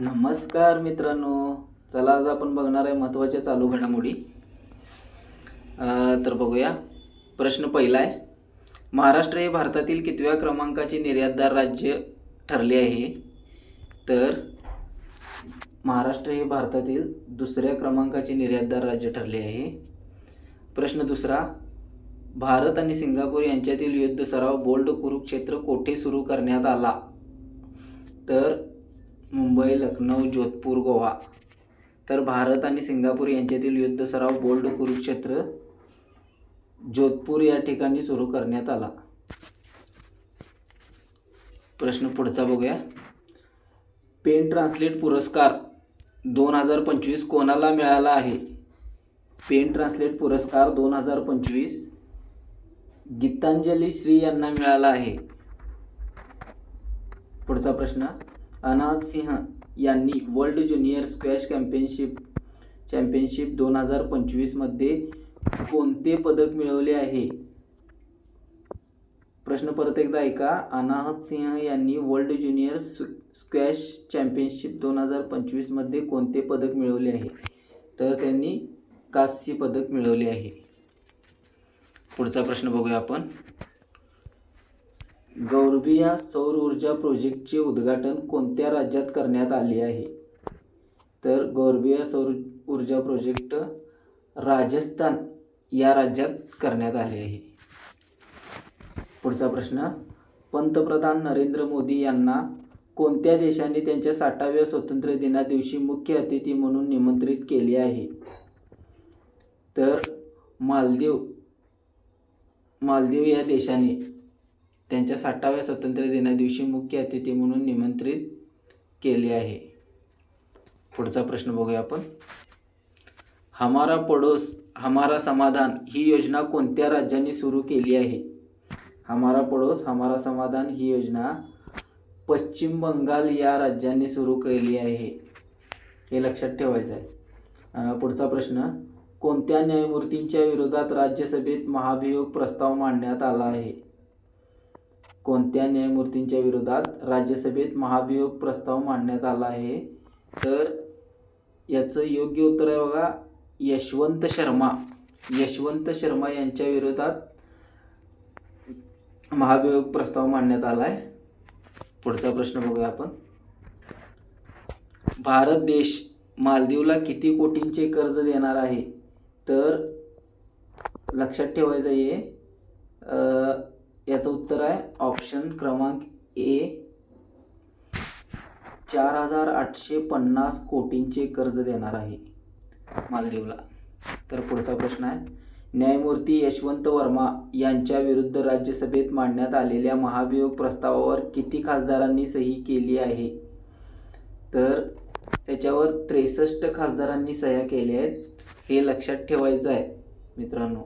नमस्कार मित्रांनो. चला आज आपण बघणार आहे महत्त्वाच्या चालू घडामोडी. तर बघूया. प्रश्न पहिला आहे. महाराष्ट्र हे भारतातील कितव्या क्रमांकाचे निर्यातदार राज्य ठरले आहे? तर महाराष्ट्र हे भारतातील दुसऱ्या क्रमांकाचे निर्यातदार राज्य ठरले आहे. प्रश्न दुसरा भारत आणि सिंगापूर यांच्यातील युद्ध सराव बोल्ड कुरुक्षेत्र कोठे सुरू करण्यात आला? तर मुंबई लखनौ जोधपूर गोवा. तर भारत आणि सिंगापूर यांच्यातील युद्ध सराव बोल्ड कुरुक्षेत्र जोधपूर या ठिकाणी सुरू करण्यात आला. प्रश्न पुढचा बघूया. पेन ट्रान्सलेट पुरस्कार दोन हजार पंचवीस कोणाला मिळाला आहे? पेन ट्रान्सलेट पुरस्कार दोन हजार पंचवीस गीतांजली श्री यांना मिळाला आहे. पुढचा प्रश्न अनाज सिंह यांनी world junior squash championship championship दोन हजार पंचवीसमध्ये कोणते पदक मिळवले आहे? प्रश्न परत एकदा ऐका. अनाहत सिंह यांनी वर्ल्ड ज्युनियर स्क्वॅश चॅम्पियनशिप दोन हजार पंचवीसमध्ये कोणते पदक मिळवले आहे? तर त्यांनी कांस्य पदक मिळवले आहे. पुढचा प्रश्न बघूया आपण. गौरबिया सौर ऊर्जा प्रोजेक्टचे उद्घाटन कोणत्या राज्यात करण्यात आले आहे? तर गौरबिया सौर ऊर्जा प्रोजेक्ट राजस्थान या राज्यात करण्यात आले आहे. पुढचा प्रश्न पंतप्रधान नरेंद्र मोदी यांना कोणत्या देशाने त्यांच्या साठाव्या स्वातंत्र्य दिना दिवशी मुख्य अतिथी म्हणून निमंत्रित केले आहे? तर मालदीव मालदीव या देशाने त्यांच्या साठाव्या स्वातंत्र्य दिना दिवशी मुख्य अतिथी म्हणून निमंत्रित केले आहे. पुढचा प्रश्न बघूया आपण. हमारा पडोस हमारा समाधान ही योजना कोणत्या राज्यांनी सुरू केली आहे? हमारा पडोस हमारा समाधान ही योजना पश्चिम बंगाल या राज्यांनी सुरू केली आहे. हे लक्षात ठेवायचं आहे. पुढचा प्रश्न. कोणत्या न्यायमूर्तींच्या विरोधात राज्यसभेत महाभियोग प्रस्ताव मांडण्यात आला आहे? कोणत्या न्यायमूर्तींच्या विरोधात राज्यसभेत महाभियोग प्रस्ताव मांडण्यात आला आहे? तर याचं योग्य उत्तर आहे बघा यशवंत शर्मा. यशवंत शर्मा यांच्या विरोधात महाभियोग प्रस्ताव मांडण्यात आला आहे पुढचा प्रश्न बघूया आपण. भारत देश मालदीवला किती कोटींचे कर्ज देणार आहे? तर लक्षात ठेवायचं आहे याचं उत्तर आहे ऑप्शन क्रमांक ए. चार हजार आठशे पन्नास कोटींचे कर्ज देणार आहे. मालदीवला. तर पुढचा प्रश्न आहे. न्यायमूर्ती यशवंत वर्मा यांच्या विरुद्ध राज्यसभेत मांडण्यात आलेल्या महाभियोग प्रस्तावावर किती खासदारांनी सही केली आहे? तर त्याच्यावर त्रेसष्ट खासदारांनी सह्या केल्या आहेत. हे लक्षात ठेवायचं आहे मित्रांनो.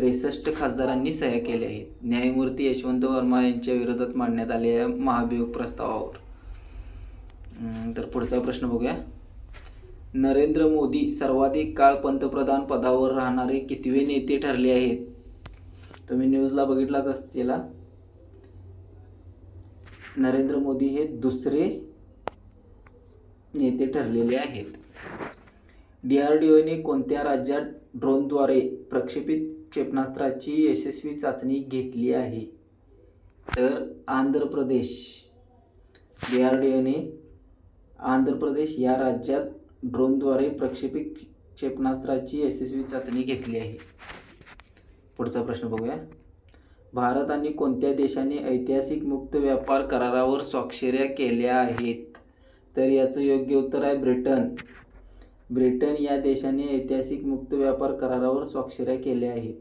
त्रेसष्ट खासदारांनी सह्या केल्या आहेत. न्यायमूर्ती यशवंत वर्मा यांच्या विरोधात मांडण्यात आलेल्या महाभियोग प्रस्तावावर. तर पुढचा प्रश्न बघूया. नरेंद्र मोदी सर्वाधिक काळ पंतप्रधान पदावर राहणारे कितवे नेते ठरले आहेत? तुम्ही न्यूजला बघितलाच असलेला नरेंद्र मोदी हे दुसरे नेते ठरलेले आहेत. डी आर डी ओने कोणत्या राज्यात ड्रोनद्वारे प्रक्षेपित क्षेपणास्त्राची यशस्वी चाचणी घेतली आहे. तर Andhra Pradesh D R D one Andhra Pradesh या राज्यात ड्रोनद्वारे प्रक्षेपित क्षेपणास्त्राची यशस्वी चाचणी घेतली आहे. पुढचा प्रश्न बघूया. भारत आणि कोणत्या देशाने ऐतिहासिक मुक्त व्यापार करारावर स्वाक्षऱ्या केल्या आहेत? तर याचं योग्य उत्तर आहे ब्रिटन. ब्रिटन या देशाने ऐतिहासिक मुक्त व्यापार करारावर स्वाक्षऱ्या केल्या आहेत.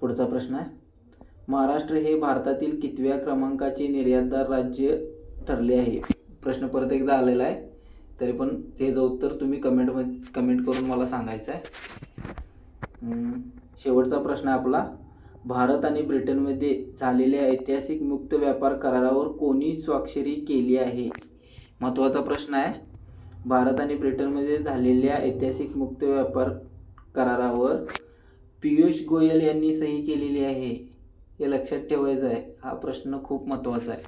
पुढचा प्रश्न आहे. महाराष्ट्र हे भारतातील कितव्या क्रमांकाचे निर्यातदार राज्य ठरले आहे? प्रश्न परत एकदा आलेला आहे. तरी पण त्याचं उत्तर तुम्ही कमेंटमध्ये कमेंट करून मला सांगायचं आहे. शेवटचा प्रश्न आहे आपला. भारत आणि ब्रिटनमध्ये झालेल्या ऐतिहासिक मुक्त व्यापार करारावर कोणी स्वाक्षरी केली आहे? महत्त्वाचा प्रश्न आहे. भारत आणि ब्रिटनमध्ये झालेल्या ऐतिहासिक मुक्त व्यापार करारावर पियुष गोयल यांनी सही केलेली आहे हे लक्षात ठेवायचं आहे. हा प्रश्न खूप महत्त्वाचा आहे.